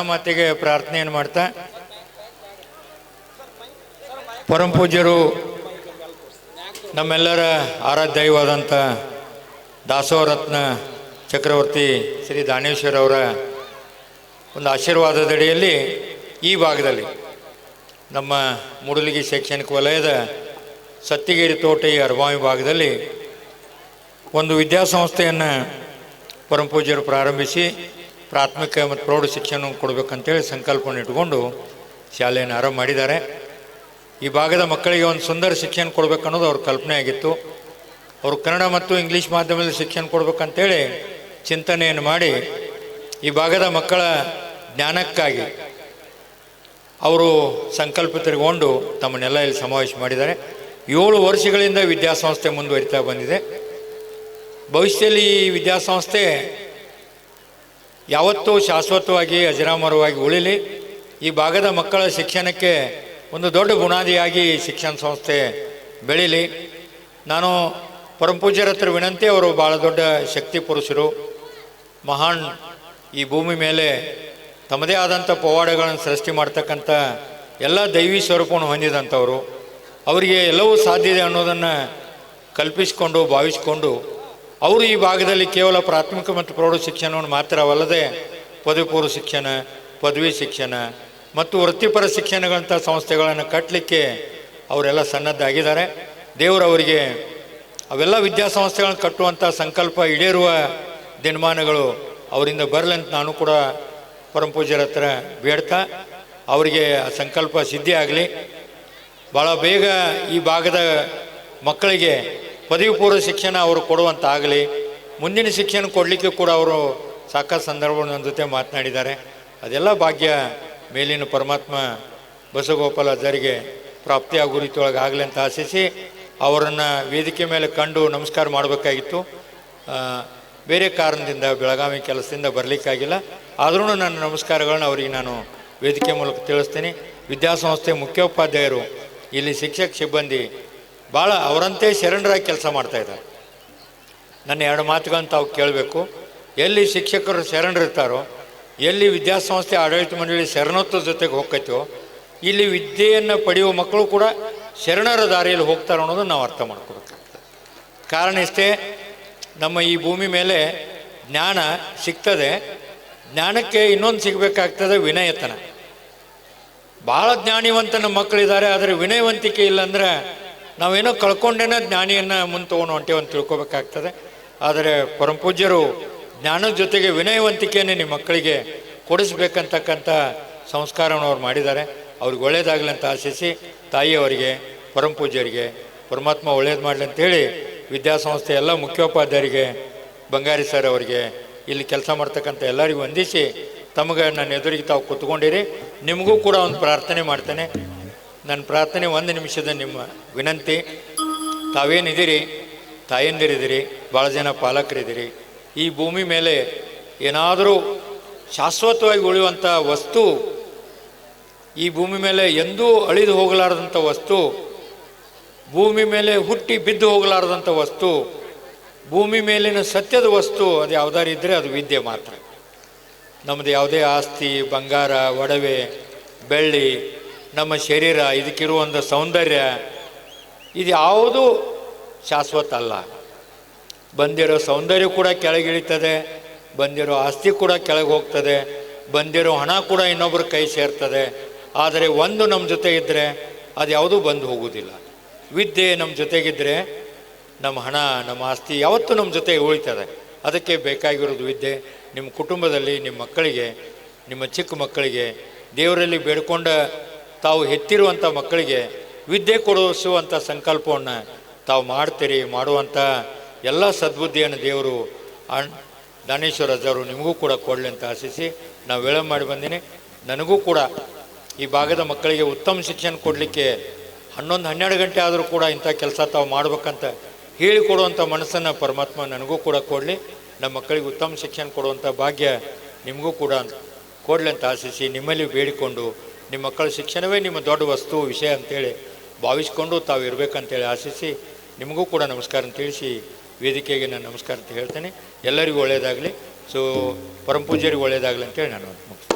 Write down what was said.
ಮಾತೆಗೆ ಪ್ರಾರ್ಥನೆಯನ್ನು ಮಾಡ್ತಾ, ಪರಮ ಪೂಜ್ಯರು, ನಮ್ಮೆಲ್ಲರ ಆರಾಧ್ಯವಾದಂಥ ದಾಸೋರತ್ನ ಚಕ್ರವರ್ತಿ ಶ್ರೀ ದಾನೇಶ್ವರ ಅವರ ಒಂದು ಆಶೀರ್ವಾದದಡಿಯಲ್ಲಿ ಈ ಭಾಗದಲ್ಲಿ ನಮ್ಮ ಮೂಡಲಗಿ ಶೈಕ್ಷಣಿಕ ವಲಯದ ಸತ್ತಿಗೇರಿ ತೋಟ ಅರಬಾವಿ ಭಾಗದಲ್ಲಿ ಒಂದು ವಿದ್ಯಾಸಂಸ್ಥೆಯನ್ನು ಪರಮ ಪೂಜ್ಯರು ಪ್ರಾರಂಭಿಸಿ ಪ್ರಾಥಮಿಕ ಮತ್ತು ಪ್ರೌಢ ಶಿಕ್ಷಣ ಕೊಡಬೇಕಂತೇಳಿ ಸಂಕಲ್ಪವನ್ನು ಇಟ್ಕೊಂಡು ಶಾಲೆಯನ್ನು ಆರಂಭ ಮಾಡಿದ್ದಾರೆ. ಈ ಭಾಗದ ಮಕ್ಕಳಿಗೆ ಒಂದು ಸುಂದರ ಶಿಕ್ಷಣ ಕೊಡಬೇಕನ್ನೋದು ಅವ್ರ ಕಲ್ಪನೆ ಆಗಿತ್ತು. ಅವರು ಕನ್ನಡ ಮತ್ತು ಇಂಗ್ಲೀಷ್ ಮಾಧ್ಯಮದಲ್ಲಿ ಶಿಕ್ಷಣ ಕೊಡಬೇಕಂತೇಳಿ ಚಿಂತನೆಯನ್ನು ಮಾಡಿ ಈ ಭಾಗದ ಮಕ್ಕಳ ಜ್ಞಾನಕ್ಕಾಗಿ ಅವರು ಸಂಕಲ್ಪಿತರಿಗೊಂಡು ತಮ್ಮನ್ನೆಲ್ಲ ಇಲ್ಲಿ ಸಮಾವೇಶ ಮಾಡಿದ್ದಾರೆ. ಏಳು ವರ್ಷಗಳಿಂದ ವಿದ್ಯಾಸಂಸ್ಥೆ ಮುಂದುವರಿತಾ ಬಂದಿದೆ. ಭವಿಷ್ಯದಲ್ಲಿ ಈ ವಿದ್ಯಾಸಂಸ್ಥೆ ಯಾವತ್ತೂ ಶಾಶ್ವತವಾಗಿ ಅಜರಾಮರವಾಗಿ ಉಳಿಲಿ. ಈ ಭಾಗದ ಮಕ್ಕಳ ಶಿಕ್ಷಣಕ್ಕೆ ಒಂದು ದೊಡ್ಡ ಬುನಾದಿಯಾಗಿ ಶಿಕ್ಷಣ ಸಂಸ್ಥೆ ಬೆಳೀಲಿ. ನಾನು ಪರಮಪೂಜ್ಯರ ಹತ್ರ ವಿನಂತಿ, ಅವರು ಭಾಳ ದೊಡ್ಡ ಶಕ್ತಿ ಪುರುಷರು. ಮಹಾನ್ ಈ ಭೂಮಿ ಮೇಲೆ ತಮ್ಮದೇ ಆದಂಥ ಪವಾಡಗಳನ್ನು ಸೃಷ್ಟಿ ಮಾಡ್ತಕ್ಕಂಥ ಎಲ್ಲ ದೈವಿ ಸ್ವರೂಪವನ್ನು ಹೊಂದಿದಂಥವರು. ಅವರಿಗೆ ಎಲ್ಲವೂ ಸಾಧ್ಯ ಇದೆ ಅನ್ನೋದನ್ನು ಕಲ್ಪಿಸಿಕೊಂಡು, ಭಾವಿಸಿಕೊಂಡು ಅವರು ಈ ಭಾಗದಲ್ಲಿ ಕೇವಲ ಪ್ರಾಥಮಿಕ ಮತ್ತು ಪ್ರೌಢ ಶಿಕ್ಷಣವನ್ನು ಮಾತ್ರವಲ್ಲದೆ ಪದವಿ ಪೂರ್ವ ಶಿಕ್ಷಣ, ಪದವಿ ಶಿಕ್ಷಣ ಮತ್ತು ವೃತ್ತಿಪರ ಶಿಕ್ಷಣಗಳಂಥ ಸಂಸ್ಥೆಗಳನ್ನು ಕಟ್ಟಲಿಕ್ಕೆ ಅವರೆಲ್ಲ ಸನ್ನದ್ಧಾಗಿದ್ದಾರೆ. ದೇವರು ಅವರಿಗೆ ಅವೆಲ್ಲ ವಿದ್ಯಾಸಂಸ್ಥೆಗಳನ್ನು ಕಟ್ಟುವಂಥ ಸಂಕಲ್ಪ ಈಡೇರುವ ದಿನಮಾನಗಳು ಅವರಿಂದ ಬರಲಿ ಅಂತ ನಾನು ಕೂಡ ಪರಮ ಪೂಜ್ಯರ ಹತ್ರ ಬೇಡ್ತಾ, ಅವರಿಗೆ ಆ ಸಂಕಲ್ಪ ಸಿದ್ಧಿ ಆಗಲಿ ಭಾಳ ಬೇಗ ಈ ಭಾಗದ ಮಕ್ಕಳಿಗೆ ಪದವಿ ಪೂರ್ವ ಶಿಕ್ಷಣ ಅವರು ಕೊಡುವಂತಾಗಲಿ, ಮುಂದಿನ ಶಿಕ್ಷಣ ಕೊಡಲಿಕ್ಕೆ ಕೂಡ ಅವರು ಸಾಕಷ್ಟು ಸಂದರ್ಭಗಳು ಜೊತೆ ಮಾತನಾಡಿದ್ದಾರೆ. ಅದೆಲ್ಲ ಭಾಗ್ಯ ಮೇಲಿನ ಪರಮಾತ್ಮ ಬಸವಗೋಪಾಲ ಅಜ್ಜರಿಗೆ ಪ್ರಾಪ್ತಿಯಾಗುವ ರೀತಿಯೊಳಗೆ ಆಗಲಿ ಅಂತ ಆಶಿಸಿ ಅವರನ್ನು ವೇದಿಕೆ ಮೇಲೆ ಕಂಡು ನಮಸ್ಕಾರ ಮಾಡಬೇಕಾಗಿತ್ತು. ಬೇರೆ ಕಾರಣದಿಂದ ಬೆಳಗಾವಿ ಕೆಲಸದಿಂದ ಬರಲಿಕ್ಕಾಗಿಲ್ಲ ಆದ್ರೂ ನನ್ನ ನಮಸ್ಕಾರಗಳನ್ನ ಅವರಿಗೆ ನಾನು ವೇದಿಕೆ ಮೂಲಕ ತಿಳಿಸ್ತೀನಿ. ವಿದ್ಯಾಸಂಸ್ಥೆ ಮುಖ್ಯೋಪಾಧ್ಯಾಯರು, ಇಲ್ಲಿ ಶಿಕ್ಷಕ ಸಿಬ್ಬಂದಿ ಭಾಳ ಅವರಂತೆ ಶರಣರಾಗಿ ಕೆಲಸ ಮಾಡ್ತಾ ಇದ್ದಾರೆ. ನನ್ನ ಎರಡು ಮಾತುಗಳನ್ನು ತಾವು ಕೇಳಬೇಕು. ಎಲ್ಲಿ ಶಿಕ್ಷಕರು ಶರಣರಿರ್ತಾರೋ, ಎಲ್ಲಿ ವಿದ್ಯಾಸಂಸ್ಥೆ ಆಡಳಿತ ಮಂಡಳಿ ಶರಣತ್ವ ಜೊತೆಗೆ ಹೋಗ್ತೈತೋ ಇಲ್ಲಿ ವಿದ್ಯೆಯನ್ನು ಪಡೆಯುವ ಮಕ್ಕಳು ಕೂಡ ಶರಣರ ದಾರಿಯಲ್ಲಿ ಹೋಗ್ತಾರೆ ಅನ್ನೋದನ್ನು ನಾವು ಅರ್ಥ ಮಾಡ್ಕೋಬೇಕಾಗ್ತದೆ ಕಾರಣ ಇಷ್ಟೇ, ನಮ್ಮ ಈ ಭೂಮಿ ಮೇಲೆ ಜ್ಞಾನ ಸಿಗ್ತದೆ. ಜ್ಞಾನಕ್ಕೆ ಇನ್ನೊಂದು ಸಿಗಬೇಕಾಗ್ತದೆ ವಿನಯತನ. ಭಾಳ ಜ್ಞಾನಿವಂತನ ಮಕ್ಕಳಿದ್ದಾರೆ, ಆದರೆ ವಿನಯವಂತಿಕೆ ಇಲ್ಲ ಅಂದ್ರೆ ನಾವೇನೋ ಕಳ್ಕೊಂಡೇನ ಜ್ಞಾನಿಯನ್ನು ಮುಂದೆ ತೊಗೊಂಡು ಹೊಂಟೇವು ಅಂತ ತಿಳ್ಕೊಬೇಕಾಗ್ತದೆ. ಆದರೆ ಪರಮಪೂಜ್ಯರು ಜ್ಞಾನದ ಜೊತೆಗೆ ವಿನಯವಂತಿಕೆಯನ್ನು ನಿಮ್ಮ ಮಕ್ಕಳಿಗೆ ಕೊಡಿಸ್ಬೇಕಂತಕ್ಕಂಥ ಸಂಸ್ಕಾರವನ್ನು ಅವ್ರು ಮಾಡಿದ್ದಾರೆ. ಅವ್ರಿಗೆ ಒಳ್ಳೇದಾಗಲಿ ಅಂತ ಆಶಿಸಿ ತಾಯಿಯವರಿಗೆ ಪರಮಪೂಜ್ಯರಿಗೆ ಪರಮಾತ್ಮ ಒಳ್ಳೇದು ಮಾಡಲಿ ಅಂತೇಳಿ ವಿದ್ಯಾಸಂಸ್ಥೆ ಎಲ್ಲ ಮುಖ್ಯೋಪಾಧ್ಯಾಯರಿಗೆ, ಬಂಗಾರಿ ಸರ್ ಅವರಿಗೆ ಇಲ್ಲಿ ಕೆಲಸ ಮಾಡ್ತಕ್ಕಂಥ ಎಲ್ಲರಿಗೂ ವಂದಿಸಿ ತಮಗೆ ನನ್ನ ಎದುರಿಗೆ ತಾವು ಕೂತ್ಕೊಂಡಿರಿ. ನಿಮಗೂ ಕೂಡ ಒಂದು ಪ್ರಾರ್ಥನೆ ಮಾಡ್ತೇನೆ. ನನ್ನ ಪ್ರಾರ್ಥನೆ ಒಂದು ನಿಮಿಷದ ನಿಮ್ಮ ವಿನಂತಿ. ತಾವೇನಿದ್ದೀರಿ? ತಾಯಂದಿರಿದ್ದೀರಿ? ಭಾಳ ಜನ ಪಾಲಕರಿದ್ದೀರಿ? ಈ ಭೂಮಿ ಮೇಲೆ ಏನಾದರೂ ಶಾಶ್ವತವಾಗಿ ಉಳಿಯುವಂಥ ವಸ್ತು, ಈ ಭೂಮಿ ಮೇಲೆ ಎಂದೂ ಅಳಿದು ಹೋಗಲಾರದಂಥ ವಸ್ತು, ಭೂಮಿ ಮೇಲೆ ಹುಟ್ಟಿ ಬಿದ್ದು ಹೋಗಲಾರದಂಥ ವಸ್ತು, ಭೂಮಿ ಮೇಲಿನ ಸತ್ಯದ ವಸ್ತು, ಅದು ಯಾವ್ದಾರು ಇದ್ದರೆ ಅದು ವಿದ್ಯೆ ಮಾತ್ರ. ನಮ್ಮದು ಯಾವುದೇ ಆಸ್ತಿ, ಬಂಗಾರ, ಒಡವೆ, ಬೆಳ್ಳಿ ನಮ್ಮ ಶರೀರ, ಇದಕ್ಕಿರುವಂಥ ಸೌಂದರ್ಯ ಇದು ಯಾವುದೂ ಶಾಶ್ವತ ಅಲ್ಲ. ಬಂದಿರೋ ಸೌಂದರ್ಯ ಕೂಡ ಕೆಳಗಿಳಿತದೆ ಬಂದಿರೋ ಆಸ್ತಿ ಕೂಡ ಕೆಳಗೆ ಹೋಗ್ತದೆ, ಬಂದಿರೋ ಹಣ ಕೂಡ ಇನ್ನೊಬ್ಬರ ಕೈ ಸೇರ್ತದೆ. ಆದರೆ ಒಂದು ನಮ್ಮ ಜೊತೆ ಇದ್ದರೆ ಅದು ಯಾವುದೂ ಬಂದು ಹೋಗುವುದಿಲ್ಲ. ವಿದ್ಯೆ ನಮ್ಮ ಜೊತೆಗಿದ್ದರೆ ನಮ್ಮ ಹಣ, ನಮ್ಮ ಆಸ್ತಿ ಯಾವತ್ತೂ ನಮ್ಮ ಜೊತೆ ಉಳಿತದೆ. ಅದಕ್ಕೆ ಬೇಕಾಗಿರೋದು ವಿದ್ಯೆ. ನಿಮ್ಮ ಕುಟುಂಬದಲ್ಲಿ ನಿಮ್ಮ ಮಕ್ಕಳಿಗೆ, ನಿಮ್ಮ ಚಿಕ್ಕ ಮಕ್ಕಳಿಗೆ ದೇವರಲ್ಲಿ ಬೇಡ್ಕೊಂಡ ತಾವು ಹೆತ್ತಿರುವಂಥ ಮಕ್ಕಳಿಗೆ ವಿದ್ಯೆ ಕೊಡಿಸುವಂಥ ಸಂಕಲ್ಪವನ್ನು ತಾವು ಮಾಡ್ತೀರಿ ಮಾಡುವಂಥ ಎಲ್ಲ ಸದ್ಬುದ್ಧಿಯನ್ನು ದೇವರು ಅಣ್, ದಾನೇಶ್ವರ ಅಜ್ಜವರು ನಿಮಗೂ ಕೂಡ ಕೊಡಲಿ ಅಂತ ಆಶಿಸಿ ನಾವು ವಿಳಂಬ ಮಾಡಿ ಬಂದೀನಿ. ನನಗೂ ಕೂಡ ಈ ಭಾಗದ ಮಕ್ಕಳಿಗೆ ಉತ್ತಮ ಶಿಕ್ಷಣ ಕೊಡಲಿಕ್ಕೆ ಹನ್ನೊಂದು, ಹನ್ನೆರಡು ಗಂಟೆ ಆದರೂ ಕೂಡ ಇಂಥ ಕೆಲಸ ತಾವು ಮಾಡ್ಬೇಕಂತ ಹೇಳಿಕೊಡುವಂಥ ಮನಸ್ಸನ್ನು ಪರಮಾತ್ಮ ನನಗೂ ಕೂಡ ಕೊಡಲಿ. ನಮ್ಮ ಮಕ್ಕಳಿಗೆ ಉತ್ತಮ ಶಿಕ್ಷಣ ಕೊಡುವಂಥ ಭಾಗ್ಯ ನಿಮಗೂ ಕೂಡ ಕೊಡಲಿ ಅಂತ ಆಶಿಸಿ ನಿಮ್ಮಲ್ಲಿ ಬೇಡಿಕೊಂಡು ನಿಮ್ಮ ಮಕ್ಕಳ ಶಿಕ್ಷಣವೇ ನಿಮ್ಮ ದೊಡ್ಡ ವಸ್ತು, ವಿಷಯ ಅಂತೇಳಿ ಭಾವಿಸ್ಕೊಂಡು ತಾವು ಇರಬೇಕಂತೇಳಿ ಆಶಿಸಿ ನಿಮಗೂ ಕೂಡ ನಮಸ್ಕಾರ ಅಂತ ತಿಳಿಸಿ ವೇದಿಕೆಗೆ ನಾನು ನಮಸ್ಕಾರ ಅಂತ ಹೇಳ್ತೇನೆ. ಎಲ್ಲರಿಗೂ ಒಳ್ಳೆಯದಾಗಲಿ. ಸೊ ಪರಮಪೂಜ್ಯರಿಗೆ ಒಳ್ಳೆಯದಾಗಲಿ ಅಂತೇಳಿ ನಾನು ಮುಗಿಸ್ತೇನೆ.